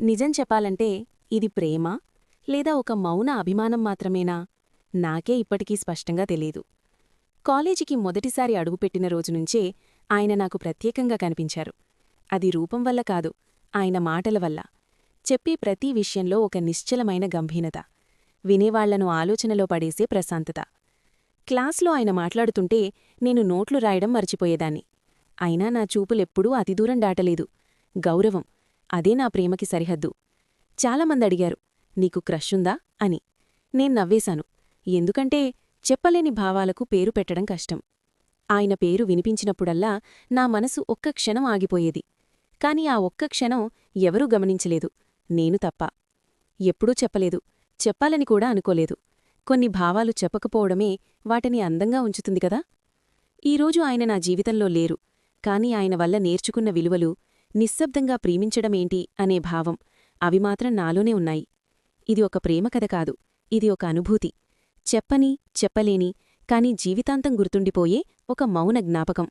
నిజం చెప్పాలంటే ఇది ప్రేమ లేదా ఒక మౌన అభిమానం మాత్రమేనా? నాకే ఇప్పటికీ స్పష్టంగా తెలీదు. కాలేజీకి మొదటిసారి అడుగుపెట్టిన రోజునుంచే ఆయన నాకు ప్రత్యేకంగా కనిపించారు. అది రూపం వల్ల కాదు ఆయన మాటల వల్ల. చెప్పే ప్రతి విషయంలో ఒక నిశ్చలమైన గంభీరత. వినేవాళ్ళను ఆలోచనలో పడేసే ప్రశాంతత. క్లాస్లో ఆయన మాట్లాడుతుంటే నేను నోట్లు రాయడం మర్చిపోయేదాన్ని. అయినా నా చూపులెప్పుడూ అతిదూరం దాటలేదు. గౌరవం అదే నా ప్రేమకి సరిహద్దు. చాలామంది అడిగారు నీకు క్రషుందా? అని. నేను నవ్వేశాను. ఎందుకంటే చెప్పలేని భావాలకు పేరు పెట్టడం కష్టం. ఆయన పేరు వినిపించినప్పుడల్లా నా మనసు ఒక్క క్షణం ఆగిపోయేది. కాని ఆ ఒక్క క్షణం ఎవరూ గమనించలేదు. నేను తప్ప. ఎప్పుడూ చెప్పలేదు. చెప్పాలని కూడా అనుకోలేదు. కొన్ని భావాలు చెప్పకపోవడమే వాటిని అందంగా ఉంచుతుంది కదా? ఈరోజు ఆయన నా జీవితంలో లేరు. కాని ఆయన వల్ల నేర్చుకున్న విలువలు నిశ్శబ్దంగా ప్రేమించడమేంటి అనే భావం అవి మాత్రం నాలోనే ఉన్నాయి. ఇది ఒక ప్రేమ కథ కాదు ఇది ఒక అనుభూతి. చెప్పని చెప్పలేని కాని జీవితాంతం గుర్తుండిపోయే ఒక మౌన జ్ఞాపకం.